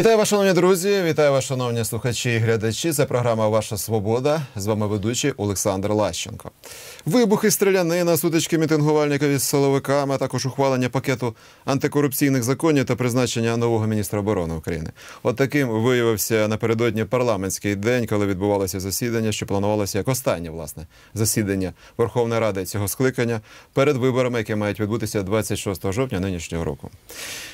Вітаю вас, шановні друзі! Вітаю вас, шановні слухачі і глядачі. Це програма Ваша Свобода. З вами ведучий Олександр Лащенко. Вибухи стрілянина, сутички мітингувальників із силовиками, а також ухвалення пакету антикорупційних законів та призначення нового міністра оборони України. От таким виявився напередодні парламентський день, коли відбувалося засідання, що планувалося як останнє власне засідання Верховної Ради цього скликання перед виборами, які мають відбутися 26 жовтня нинішнього року.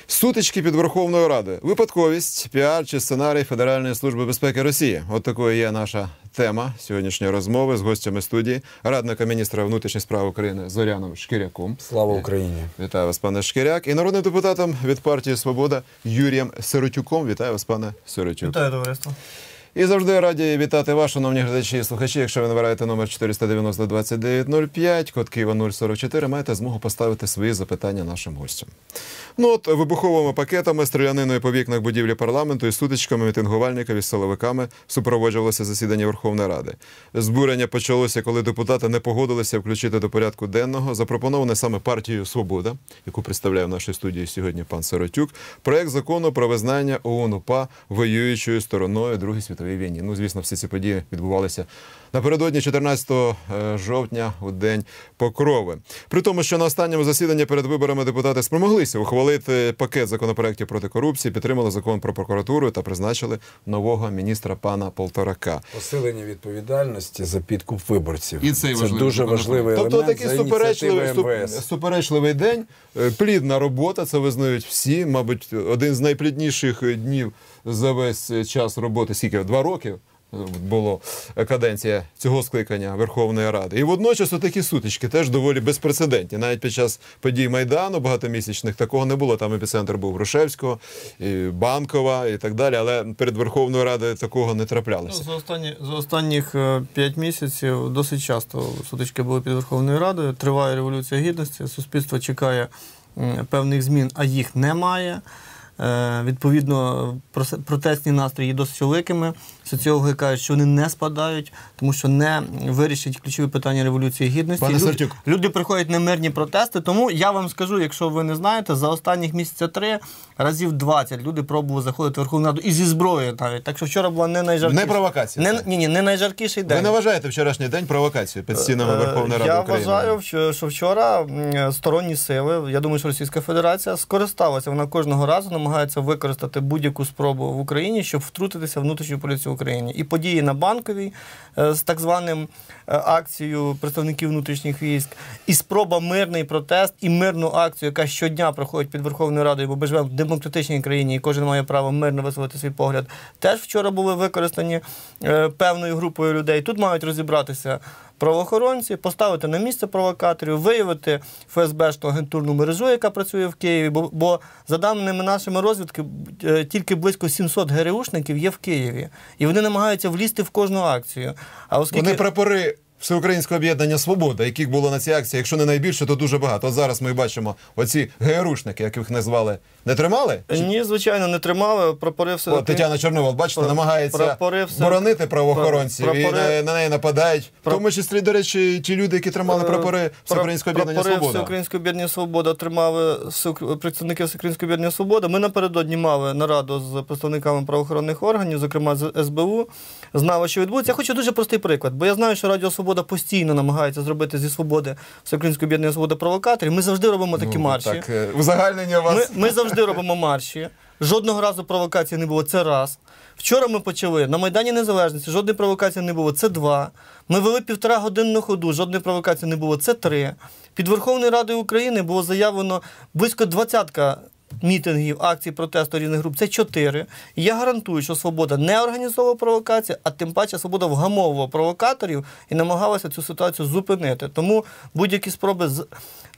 Сутички під Верховною Радою. Випадковість, піар чи сценарій Федеральної служби безпеки Росії. От такою є наша тема сьогоднішньої розмови з гостями студії, радника міністра внутрішніх справ України Зоряном Шкіряком. Слава Україні! Вітаю вас, пане Шкіряк, і народним депутатом від партії Свобода Юрієм Сиротюком. Вітаю вас, пане Сиротюк. Вітаю товариство. І завжди раді вітати вас, шановні глядачі і слухачі. Якщо ви набираєте номер 490 2905, код Києва 044, маєте змогу поставити свої запитання нашим гостям. Ну от вибуховими пакетами, стріляниною по вікнах будівлі парламенту і сутичками мітингувальників із силовиками супроводжувалося засідання Верховної Ради. Збурення почалося, коли депутати не погодилися включити до порядку денного запропоноване саме партією Свобода, яку представляє в нашій студії сьогодні пан Сиротюк, проект закону про визнання ООН УПА воюючою стороною Другої світової війни. Ну, звісно, всі ці події відбувалися напередодні 14 жовтня у день Покрови. При тому, що на останньому засіданні перед виборами депутати спромоглися ухвалити пакет законопроєктів проти корупції, підтримали закон про прокуратуру та призначили нового міністра пана Полторака. Посилення відповідальності за підкуп виборців. І цей це дуже важливий Тобто елемент такий за суперечливий, МВС. суперечливий день, е, плідна робота, це визнають всі. Мабуть, один з найплідніших е, днів за весь е, час роботи, скільки два роки. е, Було каденція цього скликання Верховної Ради, і водночас такі сутички теж доволі безпрецедентні. Навіть під час подій майдану багатомісячних такого не було. Там епіцентр був Грушевського, і Банкова і так далі. Але перед Верховною Радою такого не Ну, траплялося. за, останні, за останніх е, п'ять місяців досить часто сутички були під Верховною Радою. Триває революція гідності. Суспільство чекає певних змін, а їх немає. Е, Відповідно, протестні настрої є досить великими. Соціологи кажуть, що вони не спадають, тому що не вирішать ключові питання революції гідності. Пане Люди- Сартюк. Люди приходять на мирні протести. Тому я вам скажу, якщо ви не знаєте, за останніх місяця три разів 20 люди пробували заходити в Верховну Раду і зі зброєю навіть. Так що вчора була не найжаркіша. Не провокація Не, ні, ні, не найжаркіший день. Ви не вважаєте вчорашній день провокацією під стінами Е, Верховної Ради Я України? вважаю, що, що вчора сторонні сили, я думаю, що Російська Федерація скористалася. Вона кожного разу намагається використати будь-яку спробу в Україні, щоб втрутитися в внутрішню поліцію Україні. І події на банковій е, з так званим е, акцією представників внутрішніх військ, і спроба мирний протест, і мирну акцію, яка щодня проходить під Верховною Радою, бо ми живемо в демократичній країні, і кожен має право мирно висловити свій погляд. Теж вчора були використані е, певною групою людей. Тут мають розібратися правоохоронці, поставити на місце провокаторів, виявити ФСБшну агентурну мережу, яка працює в Києві. Бо, бо за даними нашими розвідки, е, тільки близько 700 ГРУшників є в Києві, і вони намагаються влізти в кожну акцію. А оскільки Вони прапори Всеукраїнського об'єднання Свобода, яких було на цій акції, якщо не найбільше, то дуже багато. От зараз ми бачимо оці ГРУшники, яких назвали, не тримали? Чи- ні, звичайно, не тримали. Прапори все От Тетяна Чорновол, бачите, Пра- намагається прапори все- боронити правоохоронців і прапори- на, на неї нападають. В Пра- тому числі, до речі, ті люди, які тримали прапори Всеукраїнського об'єднання Свобода. Всеукраїнського об'єднання Свобода тримали всеук- представники Всеукраїнського об'єднання Свобода. Ми напередодні мали нараду з представниками правоохоронних органів, зокрема з СБУ. Знали, що відбудеться. Я хочу дуже простий приклад, бо я знаю, що Радіо Свобода постійно намагається зробити зі свободи Всеукраїнського об'єднання Свобода провокаторів. Ми завжди робимо такі Ну, марші. Так, е, узагальнення у Ми, вас. ми завжди робимо марші. Жодного разу провокації не було. Це раз. Вчора ми почали на Майдані Незалежності, жодної провокації не було. Це два. Ми вели півтора годинну ходу, жодної провокації не було. Це три. Під Верховною Радою України було заявлено близько двадцятка мітингів, акцій протесту різних груп. Це чотири. Я гарантую, що свобода не організовувала провокації, а тим паче свобода вгамовувала провокаторів і намагалася цю ситуацію зупинити. Тому будь-які спроби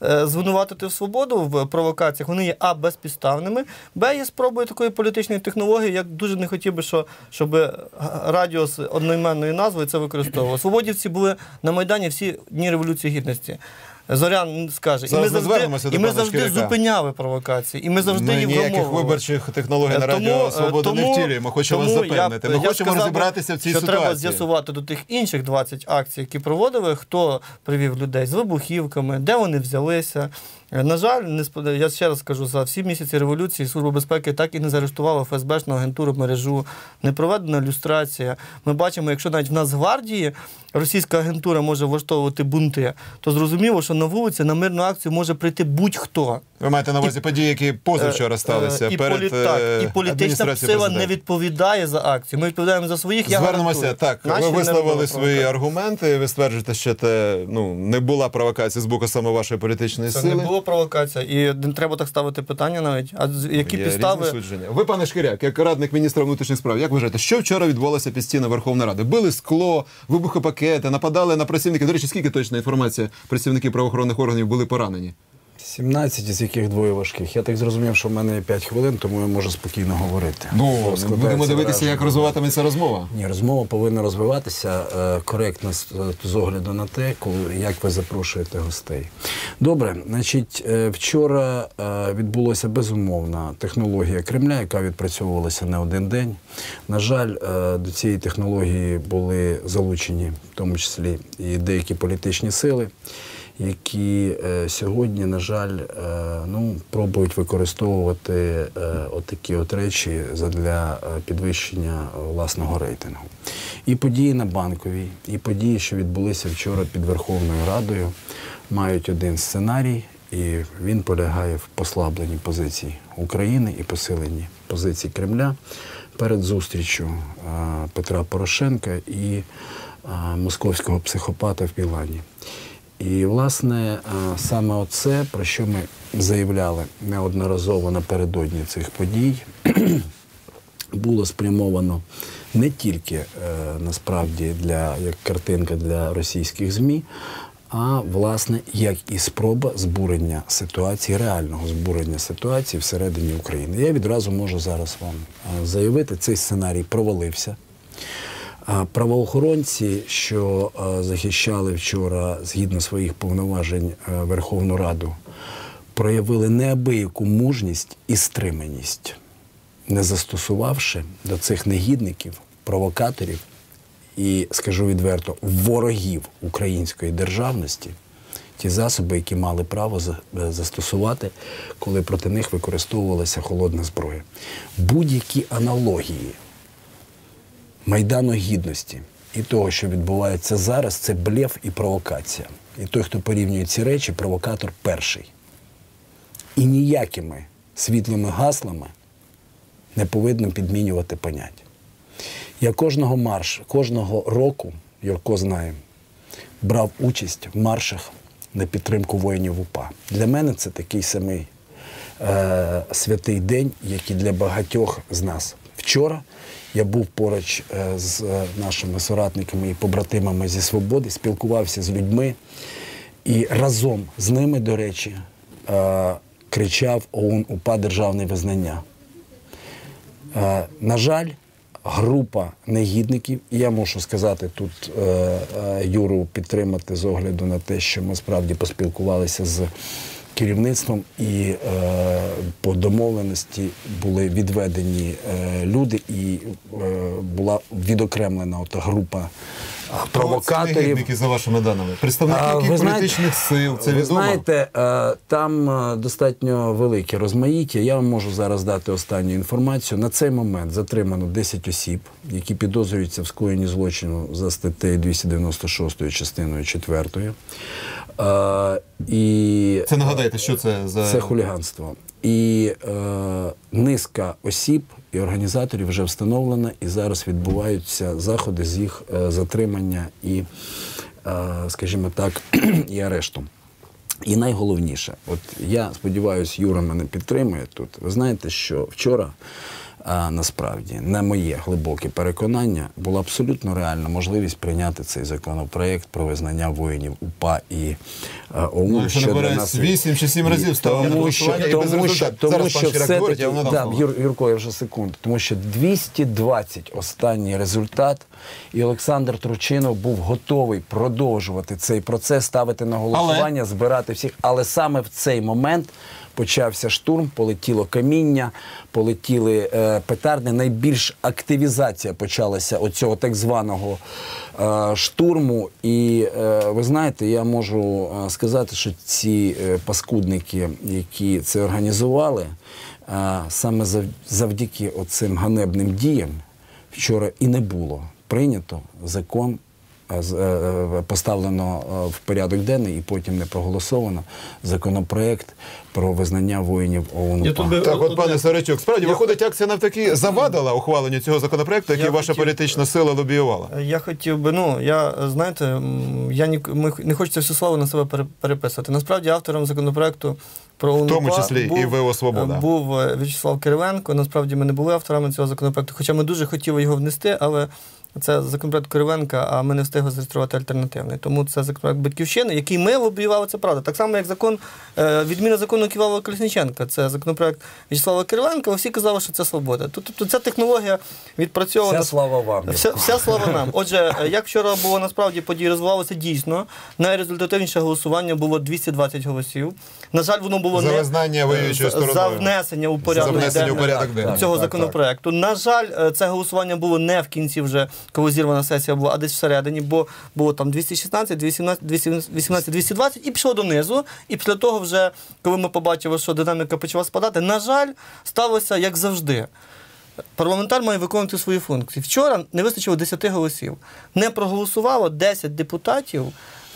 е, звинуватити в свободу в провокаціях, вони є а безпідставними, б є спробою такої політичної технології, як дуже не хотів би, що, щоб радіо з одноіменною назвою це використовувало. Свободівці були на Майдані всі дні Революції Гідності. Зорян скаже, і ми Зараз ми завжди, до і ми пана завжди Шкіряка. зупиняли провокації, і ми завжди Ми їх ніяких вимовили. виборчих технологій на Е, Радіо е, Свобода не втілюємо. Хочу тому вас запевнити. Ми я хочемо сказав би, розібратися в цій що ситуації. треба з'ясувати до тих інших 20 акцій, які проводили, хто привів людей з вибухівками, де вони взялися, На жаль, не спод- я ще раз скажу, за всі місяці революції Служба безпеки так і не заарештувала ФСБшну агентуру мережу, не проведена люстрація. Ми бачимо, якщо навіть в Нацгвардії російська агентура може влаштовувати бунти, то зрозуміло, що на вулиці на мирну акцію може прийти будь-хто. Ви маєте на увазі події, які позавчора сталися Е, і, перед полі- так, е, і політична сила не відповідає за акцію. Ми відповідаємо за своїх. Я Звернемося гарантую. так. Наші ви висловили свої аргументи. Ви стверджуєте, що це ну не була провокація з боку саме вашої політичної Це сили. не було провокація, і не треба так ставити питання навіть. А які Є підстави судження. Ви, пане Шкіряк, як радник міністра внутрішніх справ, як вважаєте, що вчора відбувалося під стіни Верховної Ради? Били скло, вибухопакети, нападали на працівників. До речі, скільки точна інформація працівників правоохоронних органів були поранені? 17, з яких двоє важких. Я так зрозумів, що в мене є 5 хвилин, тому я можу спокійно говорити. Бо будемо дивитися, як розвиватиметься розмова. Ні, розмова повинна розвиватися е, коректно з, з огляду на те, коли, як ви запрошуєте гостей. Добре, значить, е, вчора е, відбулося безумовна технологія Кремля, яка відпрацьовувалася не один день. На жаль, е, до цієї технології були залучені, в тому числі, і деякі політичні сили. Які е, сьогодні, на жаль, е, ну, пробують використовувати е, отакі от речі для підвищення власного рейтингу. І події на банковій, і події, що відбулися вчора під Верховною Радою, мають один сценарій, і він полягає в послабленні позицій України і посиленні позицій Кремля перед зустрічю Петра Порошенка і московського психопата в Мілані. І, власне, е, саме оце, про що ми заявляли неодноразово напередодні цих подій, було спрямовано не тільки е, насправді для як картинка для російських ЗМІ, а власне як і спроба збурення ситуації, реального збурення ситуації всередині України. Я відразу можу зараз вам е, заявити, цей сценарій провалився. Правоохоронці, що е, захищали вчора згідно своїх повноважень е, Верховну Раду, проявили неабияку мужність і стриманість, не застосувавши до цих негідників, провокаторів і, скажу відверто, ворогів української державності ті засоби, які мали право е, застосувати, коли проти них використовувалася холодна зброя. Будь-які аналогії Майдану Гідності і того, що відбувається зараз, це блеф і провокація. І той, хто порівнює ці речі, провокатор перший. І ніякими світлими гаслами не повинно підмінювати поняття. Я кожного марш, кожного року, Юрко знає, брав участь в маршах на підтримку воїнів УПА. Для мене це такий самий е, святий день, як і для багатьох з нас. Вчора я був поруч е, з е, нашими соратниками і побратимами зі свободи, спілкувався з людьми і разом з ними, до речі, е, кричав ОУН УПА Державне визнання. На жаль, група негідників, і я мушу сказати тут Юру підтримати з огляду на те, що ми справді поспілкувалися з керівництвом, і е, по домовленості були відведені е, люди, і е, була відокремлена ота група провокаторів. Негідники, за вашими даними. Представники А, ви знаєте- політичних сил, це ви відомо. знаєте, е, там достатньо велике розмаїття. Я вам можу зараз дати останню інформацію. На цей момент затримано 10 осіб, які підозрюються в скоєнні злочину за статтею 296 частиною 4. Е, І Це нагадайте, що це за це хуліганство. І е, низка осіб і організаторів вже встановлена, і зараз відбуваються заходи з їх е, затримання і, е, скажімо так, і арешту. І найголовніше, от я сподіваюся, Юра мене підтримує тут. Ви знаєте, що вчора а, насправді, на моє глибоке переконання, була абсолютно реальна можливість прийняти цей законопроект про визнання воїнів УПА і а, ОУН. Ну, що для нас- 8 чи 7 разів ставали тому що, тому що, тому що все говорить, таки, да. Юр, Юрко, я вже секунду, тому що 220 останній результат, і Олександр Тручинов був готовий продовжувати цей процес, ставити на голосування, збирати всіх. Але саме в цей момент почався штурм, полетіло каміння, полетіли е, петарди. Найбільш активізація почалася оцього так званого е, штурму. І е, ви знаєте, я можу е, сказати, що ці е, паскудники, які це організували, е, саме зав- завдяки оцим ганебним діям вчора і не було прийнято закон. Е, з- е, Поставлено е, в порядок денний і потім не проголосовано законопроект про визнання воїнів ОУН. Так, от пане Саричук, справді Я виходить, акція навтаки завадила ухваленню цього законопроекту, який Я ваша хотів- політична сила лобіювала. Я хотів би, ну я знаєте, я ні, ми не хочеться всю славу на себе пере- переписувати. Насправді автором законопроекту про УНУПА тому числі і ВО «Свобода». Був В'ячеслав Кириленко. Насправді ми не були авторами цього законопроекту, хоча ми дуже хотіли його внести, але це законопроект Кириленка, а ми не встигли зареєструвати альтернативний. Тому це законопроект Батьківщини, який ми лобіювали, це правда. Так само, як закон е, відміна закону Ківала Колісніченка. Це законопроект В'ячеслава Кириленка, але всі казали, що це свобода. Тут- Тобто ця технологія відпрацьована. Вся слава вам. Вся, вся слава нам. Отже, як вчора було насправді події розвивалося дійсно, найрезультативніше голосування було 220 голосів. На жаль, воно було За не за- внесення у порядок, За внесення у порядок денний. цього Так, законопроекту. На жаль, е, це голосування було не в кінці, вже коли зірвана сесія була, а десь всередині, бо було там 216, 218, 218, 220 і пішло донизу. І після того, вже коли ми побачили, що динаміка почала спадати, на жаль, сталося як завжди. Парламентар має виконувати свої функції. Вчора не вистачило 10 голосів. Не проголосувало 10 депутатів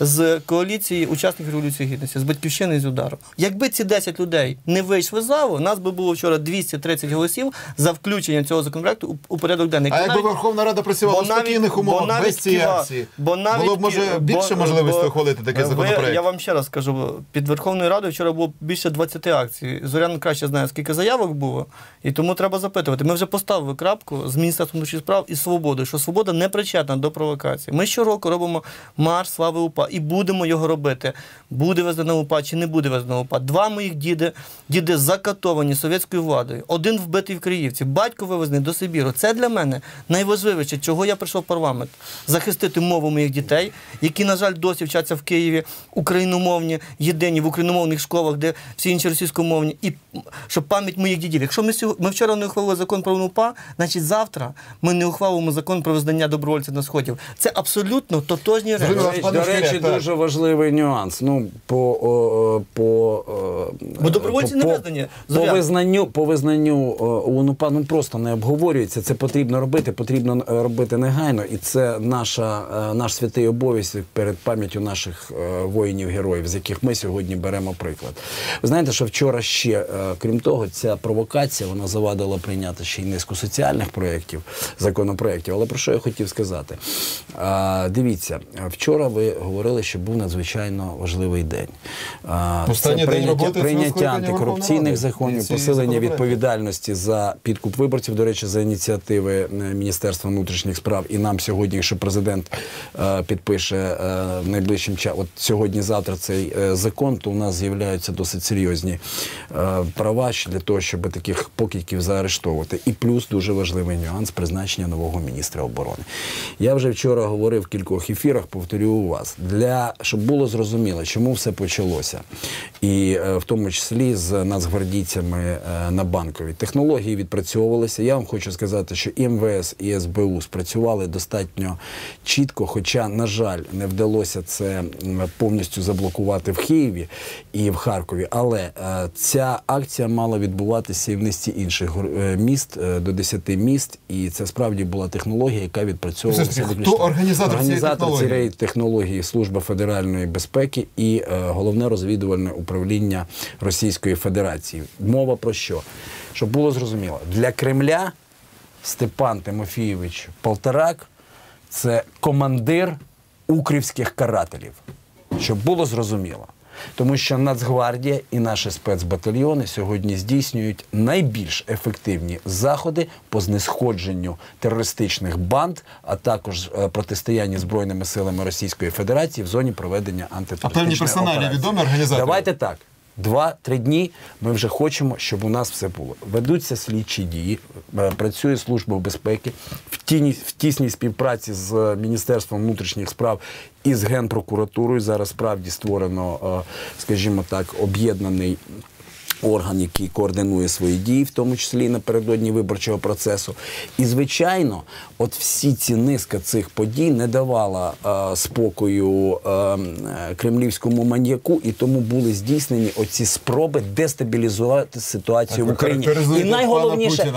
з коаліції учасників революції гідності, з батьківщини і з удару. Якби ці 10 людей не вийшли з залу, нас би було вчора 230 голосів за включення цього законопроекту у, порядок денний. А якби Верховна Рада працювала в спокійних умовах, без цієї акції, бо навіть було б, може, більше можливості ухвалити такий законопроект? Я вам ще раз скажу, під Верховною Радою вчора було більше 20 акцій. Зорян краще знає, скільки заявок було, і тому треба запитувати. Ми вже поставили крапку з Міністерством внутрішніх справ і свободою, що свобода не причетна до провокації. Ми щороку робимо марш слави УПА і будемо його робити. Буде визнана УПА чи не буде визнана УПА. Два моїх діди, діди закатовані совєтською владою, один вбитий в Криївці, батько вивезений до Сибіру. Це для мене найважливіше, чого я прийшов в парламент. Захистити мову моїх дітей, які, на жаль, досі вчаться в Києві, україномовні, єдині в україномовних школах, де всі інші російськомовні, і щоб пам'ять моїх дідів. Якщо ми сьогодні ми вчора не ухвалили закон про УНУПА, значить завтра ми не ухвалимо закон про визнання добровольців на сходів. Це абсолютно тотожні речі. До речі, речі, так. дуже важливий нюанс. Ну, по, о, по, е, Бо добровольці по- не по- визнані. По Зорян. визнанню, по визнанню е, УНУПА ну, просто не обговорюється. Це потрібно робити, потрібно е, робити негайно. І це наша, наш святий обов'язок перед пам'яттю наших воїнів-героїв, з яких ми сьогодні беремо приклад. Ви знаєте, що вчора ще, крім того, ця провокація вона завадила прийняти ще й низку соціальних проєктів, законопроєктів. Але про що я хотів сказати? Дивіться, вчора ви говорили, що був надзвичайно важливий день. Це прийняття, прийняття антикорупційних законів, посилення відповідальності за підкуп виборців. До речі, за ініціативи е, Міністерства внутрішніх справ. І нам сьогодні, якщо президент е, підпише е, найближчим часом, от сьогодні-завтра цей закон, то у нас з'являються досить серйозні права для того, щоб таких покидьків заарештовувати. І плюс дуже важливий нюанс призначення нового міністра оборони. Я вже вчора говорив в кількох ефірах, повторю у вас, для щоб було зрозуміло, чому все почалося, і е, в тому числі з нацгвардійцями е, на банковій. Технології відпрацьовувалися. Я вам хочу сказати, що і МВС і СБУ спрацювали достатньо чітко, хоча, на жаль, не вдалося це повністю заблокувати в Києві і в Харкові. Але е, ця акція мала відбуватися і в низці інших міст до 10 міст, і це справді була технологія, яка відпрацьовувалася. Хто організатор цієї організатор технології? цієї технології Служба федеральної безпеки і е, головне розвідувальне управління Російської Федерації. Мова про що? Щоб було зрозуміло, для Кремля Степан Тимофійович Полторак це командир укрівських карателів. Щоб було зрозуміло. Тому що Нацгвардія і наші спецбатальйони сьогодні здійснюють найбільш ефективні заходи по знесходженню терористичних банд, а також е, протистояння збройними силами Російської Федерації в зоні проведення антитерористичної А певні персоналі операції. відомі організатори? Давайте так. Два-три дні ми вже хочемо, щоб у нас все було. Ведуться слідчі дії, е, працює служба безпеки в тіні в тісній співпраці з Міністерством внутрішніх справ і з Генпрокуратурою. Зараз справді створено, е, скажімо так, об'єднаний орган, який координує свої дії, в тому числі і напередодні виборчого процесу. І звичайно, от всі ці низка цих подій не давала е, спокою е, е, кремлівському маньяку, і тому були здійснені оці спроби дестабілізувати ситуацію Так, в Україні. І найголовніше,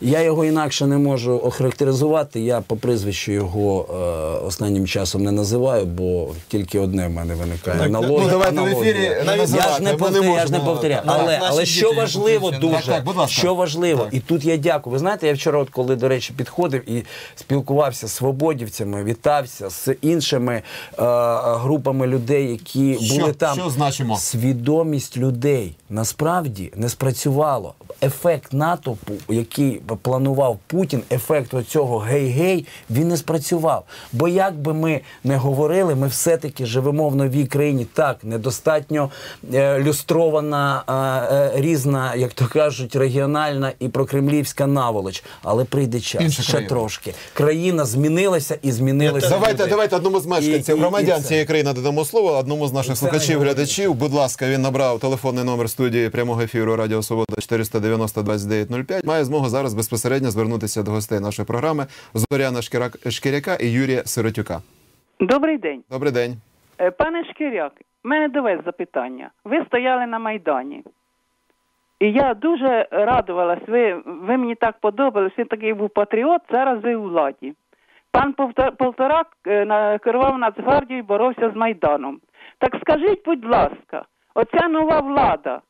я його інакше не можу охарактеризувати. Я по прізвищу його е, останнім часом не називаю, бо тільки одне в мене виникає. Так, аналогія- ну, давайте в ефірі я ж не повторяю, я ж не повторяю. Але, наші але що важливо дуже, Так, так, будь ласка. що важливо, і тут я дякую. Ви знаєте, я вчора, от коли, до речі, підходив і спілкувався з свободівцями, вітався з іншими е, групами людей, які Що- були там. що значимо? Свідомість людей насправді не спрацювало. Ефект натовпу, який планував Путін, ефект оцього гей-гей, він не спрацював. Бо як би ми не говорили, ми все-таки живемо в новій країні. Так, недостатньо е, люстрована, е, різна, як то кажуть, регіональна і прокремлівська наволоч. Але прийде час Інша ще країна. трошки. Країна змінилася і змінилася. Давайте, люди. давайте одному з мешканців, І- і- громадян і це. цієї країни надамо слово, одному з наших це слухачів, найголовніше. глядачів. Будь ласка, він набрав телефонний номер студії прямого ефіру Радіо Свобода 490 2905. Має змогу зараз безпосередньо звернутися до гостей нашої програми Зоряна Шкірак- Шкіряка і Юрія Сиротюка. Добрий день. Добрий день. Е, Пане Шкіряк, в мене до вас запитання. Ви стояли на Майдані. І я дуже радувалась, ви, ви мені так подобались, він такий був патріот, зараз ви у владі. Пан Полторак е, керував Нацгвардією і боровся з Майданом. Так скажіть, будь ласка, оця нова влада,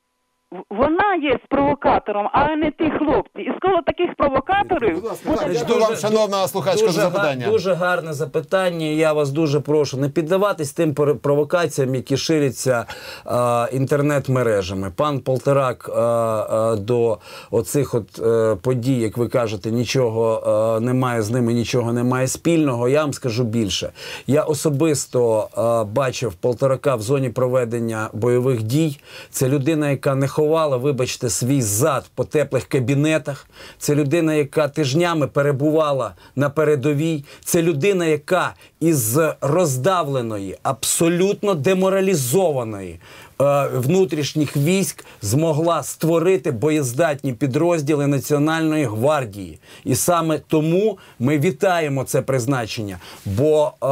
вона є провокатором, а не ті хлопці. І скоро таких провокаторів буде вам, шановна слухачка, за дуже, запитання. га- дуже гарне запитання. Я вас дуже прошу не піддаватись тим провокаціям, які ширяться е, інтернет-мережами. Пан Полторак е, е, до оцих от е, подій, як ви кажете, нічого немає з ними, нічого немає спільного. Я вам скажу більше. Я особисто бачив Полторака в зоні проведення бойових дій. Це людина, яка не ховала, вибачте, свій зад по теплих кабінетах. Це людина, яка тижнями перебувала на передовій. Це людина, яка із роздавленої, абсолютно деморалізованої. Е, Внутрішніх військ змогла створити боєздатні підрозділи Національної гвардії, і саме тому ми вітаємо це призначення. Бо е,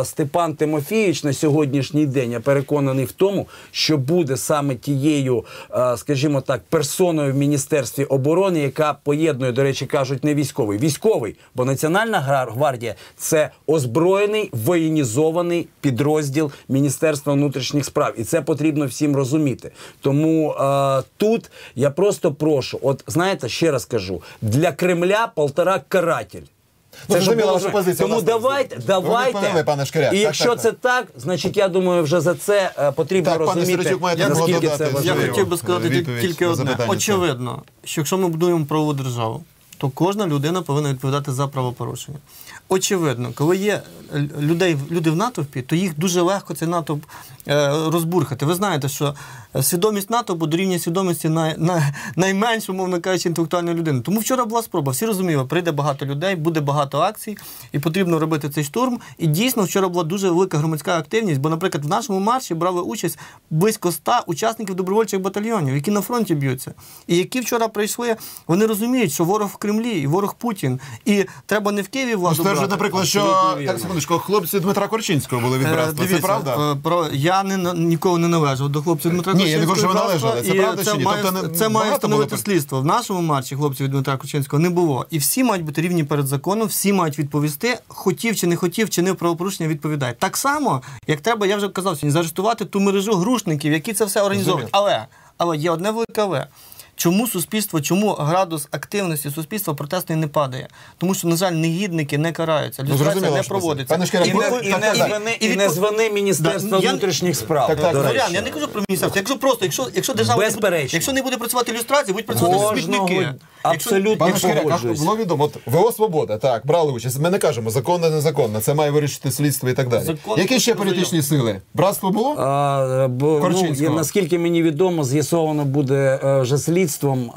е, Степан Тимофійович на сьогоднішній день я переконаний в тому, що буде саме тією, е, скажімо так, персоною в міністерстві оборони, яка поєднує, до речі, кажуть, не військовий, військовий, бо Національна гвардія це озброєний воєнізований підрозділ Міністерства внутрішніх справ, і це потрібно всім розуміти. Тому е, тут я просто прошу, от знаєте, ще раз кажу, для Кремля полтора каратель. Ну, щоб зрозуміла було ваша позиція, Тому давайте, Ви давайте. відповіли, пане Шкіряк. І Так, якщо так, це так, значить я думаю, вже за це е, потрібно Так, розуміти, Сиротюк, маєте наскільки додати це свою Я хотів би сказати тільки- одне. Очевидно, що якщо ми будуємо правову державу, то кожна людина повинна відповідати за правопорушення. Очевидно, коли є е, людей, люди в натовпі, то їх дуже легко цей натовп е, розбурхати. Ви знаєте, що е, свідомість натовпу дорівнює свідомості най, най, найменш, умовно кажучи, інтелектуальної людини. Тому вчора була спроба. Всі розуміли, прийде багато людей, буде багато акцій, і потрібно робити цей штурм. І дійсно вчора була дуже велика громадська активність, бо, наприклад, в нашому марші брали участь близько 100 учасників добровольчих батальйонів, які на фронті б'ються. І які вчора прийшли, вони розуміють, що ворог Кремлі, і ворог Путін. І треба не в Києві владу Стверджує, брати. наприклад, що так секундочку, хлопці Дмитра Корчинського були від Е. Це правда? е, Про я не ніколи не належав до хлопців Дмитра Ні, я не кажу, що належали. Це правда чи ні? Має, Тобто не- це має встановити було- слідство. В нашому марші хлопців від Дмитра Корчинського не було. І всі мають бути рівні перед законом, всі мають відповісти, хотів чи не хотів, чинив правопорушення, відповідає. Так само, як треба, я вже казав сьогодні, заарештувати ту мережу грушників, які це все організовують. Але, але є одне велике але. Чому суспільство, чому градус активності суспільства протестної не падає? Тому що, на жаль, негідники не караються, Ну, люстрація не проводиться. І ви- не, так, і, так, не звини, І і не звини Міністерства Да, я- внутрішніх справ. Так, так, до так. речі. Я не кажу про міністерство. Якщо просто, якщо, якщо держава не буде, якщо не буде працювати ілюстрація, будуть працювати смітники. абсолютно було відомо, от ВО Свобода, так, брали участь. Ми не кажемо, законно, незаконно, це має вирішити слідство і так далі. Які ще політичні сили? Братство було? А, бо, ну, наскільки мені відомо, з'ясовано буде е, вже слідством.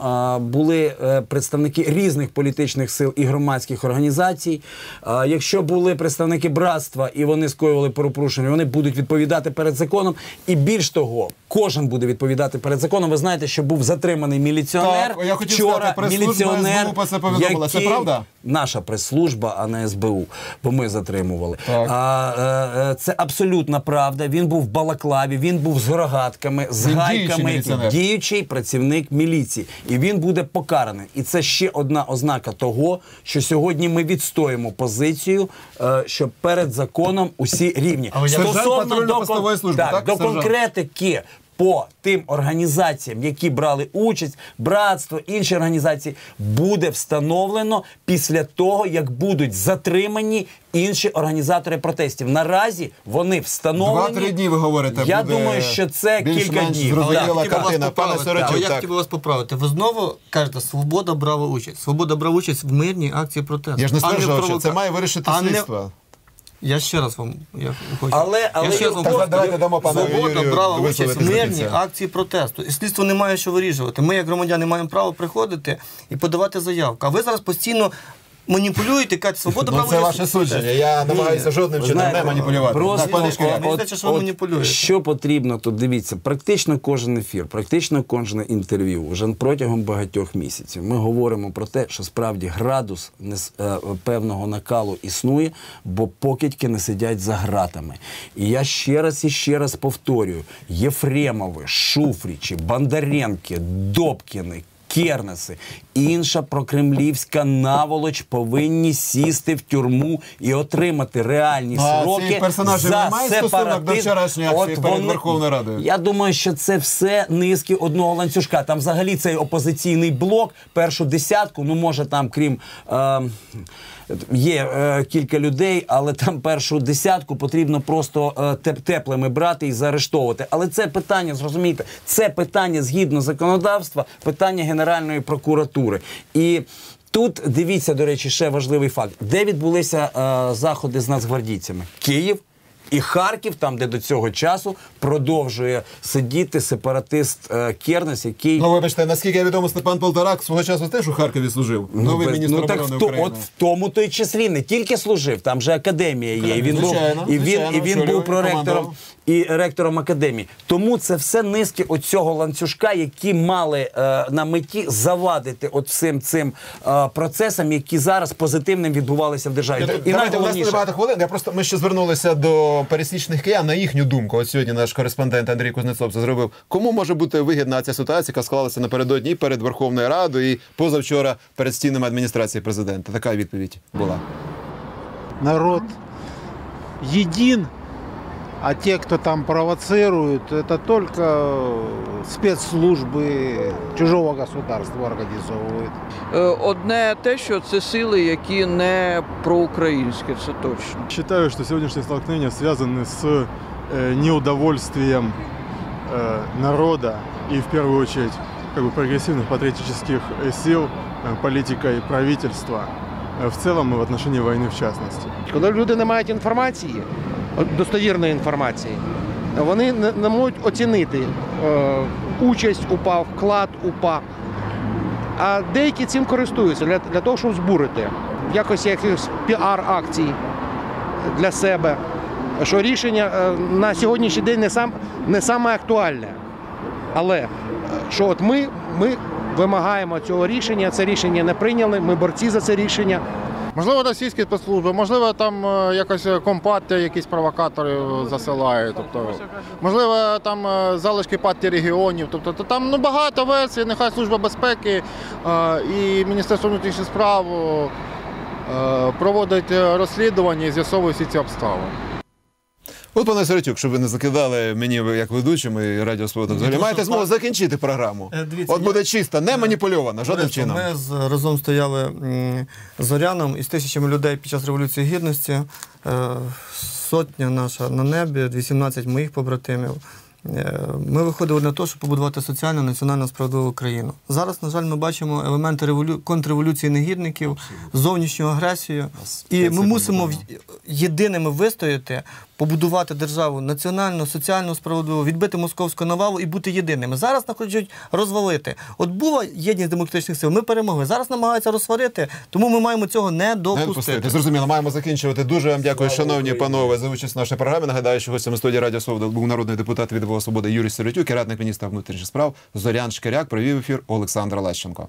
були е, представники різних політичних сил і громадських організацій. Якщо були представники братства і вони скоювали порушення, вони будуть відповідати перед законом. І більш того, Кожен буде відповідати перед законом. Ви знаєте, що був затриманий міліціонер. Так, я хотів Вчора сказати, міліціонер, СБУ про це повідомила. Це правда? Наша прес-служба, а не СБУ, бо ми затримували. Так. А, е, е, це абсолютна правда. Він був в балаклаві, він був з рогатками, з Він гайками, міліціонер. діючий працівник міліції. І він буде покараний. І це ще одна ознака того, що сьогодні ми відстоїмо позицію, е, що перед законом усі рівні. Але Стосовно кон- служби, так, до конкретики по тим організаціям, які брали участь, братство, інші організації, буде встановлено після того, як будуть затримані інші організатори протестів. Наразі вони встановлені. Два-три дні ви говорите. Я буде думаю, що це кілька днів. Але я хотів би вас картина. Пане поправити. Сорочук, Але я так. хотів би вас поправити. Ви знову кажете, свобода брала участь. Свобода брала участь в мирній акції протесту. Я ж не а стверджував, що провока- це має вирішити а не- слідство. Я ще раз вам я хочу. Але- але я ще раз вам кажу, давайте дамо пану Свобода Юрію брала участь в мирній акції протесту. І слідство не має що вирішувати. Ми, як громадяни, маємо право приходити і подавати заявку. А ви зараз постійно маніпулюєте, кажете, свобода Ну, це ваше судження. Я намагаюся жодним чином не маніпулювати. Просто. Мені здається, що ви маніпулюєте. Що потрібно тут? Дивіться, практично кожен ефір, практично кожне інтерв'ю вже протягом багатьох місяців. Ми говоримо про те, що справді градус е, певного накалу існує, бо покидьки не сидять за гратами. І я ще раз і ще раз повторюю: Єфремови, Шуфрічі, Бондаренки, Добкіни. Кернеси, інша прокремлівська наволоч повинні сісти в тюрму і отримати реальні Ну, а сроки ці персонажі за не стосунок до вчорашньої акції От перед вони- Верховною Радою? Я думаю, що це все низки одного ланцюжка. Там взагалі цей опозиційний блок, першу десятку, ну може там, крім. Е, Є е, кілька людей, але там першу десятку потрібно просто е, теплими брати і заарештовувати. Але це питання, зрозумійте, це питання згідно законодавства, питання Генеральної прокуратури. І тут дивіться, до речі, ще важливий факт: де відбулися е, заходи з нацгвардійцями? Київ. І Харків, там, де до цього часу продовжує сидіти сепаратист е, Кернес, який Ну, вибачте, наскільки я відомо, Степан Полторак свого часу теж у Харкові служив. Новий без- міністр ну, так оборони України. от в тому той числі не тільки служив, там же академія є. І він Звичайно, був і він, звичайно, і він був проректором командував. І ректором академії. Тому це все низки оцього ланцюжка, які мали е, на меті завадити от всім цим е, процесам, які зараз позитивним відбувалися в державі. І Давайте, у нас найголовніше, дуже багато хвилин. Я просто ми ще звернулися до пересічних киян на їхню думку. От сьогодні наш кореспондент Андрій Кузнецов це зробив. Кому може бути вигідна ця ситуація, яка склалася напередодні і перед Верховною Радою і позавчора перед стінами адміністрації президента? Така відповідь була. народ един, а те, кто там провоцирует, это только спецслужбы чужого государства организовывают. Е, Одне те, що це сили, які не проукраїнські, це точно. Считаю, что сегодняшние столкновения связаны с э, неудовольствием э, народа и в первую очередь как бы прогрессивных патриотических э, сил э, политикой правительства э, в целом и в отношении войны в частности. Коли люди не мають інформації, от Достовірної інформації, вони не, можуть оцінити е, участь УПА, вклад УПА. А деякі цим користуються для, для того, щоб збурити в якості якихось піар-акцій для себе. Що рішення е, на сьогоднішній день не, сам, не саме актуальне. Але е, що от ми, ми вимагаємо цього рішення, це рішення не прийняли, ми борці за це рішення. Можливо, російські спецслужби, можливо, там е, якось компартія, якісь провокатори засилають. Тобто, можливо, там е, залишки партії регіонів. Тобто, то там ну, багато версій, нехай Служба безпеки е, і Міністерство внутрішніх справ е, проводить розслідування і з'ясовують всі ці обставини. От, пане Сиротюк, щоб ви не закидали мені як ведучим і Радіо Свобода взагалі, тому маєте змогу закінчити програму. Е, дивіться, От буде чиста, не маніпульована, жодним чином. Ми з, разом стояли м, з Оряном із тисячами людей під час Революції Гідності. Е, сотня наша на небі, 18 моїх побратимів. Е, Ми виходили на те, щоб побудувати соціальну національно справедливу країну. Зараз, на жаль, ми бачимо елементи револю... контрреволюції негідників, зовнішню агресію. І ми мусимо єдиними вистояти побудувати державу національно, соціально справедливо, відбити московську навалу і бути єдиними. Зараз нам хочуть розвалити. От була єдність демократичних сил, ми перемогли. Зараз намагаються розсварити, тому ми маємо цього не допустити. Зрозуміло, маємо закінчувати. Дуже вам дякую, шановні панове, за участь в нашій програмі. Нагадаю, що гостями студії Радіо Свобода був народний депутат від «Воля Свободи Юрій Сиротюк радник міністра внутрішніх справ Зорян Шкіряк. Провів ефір Олександр Лещенко.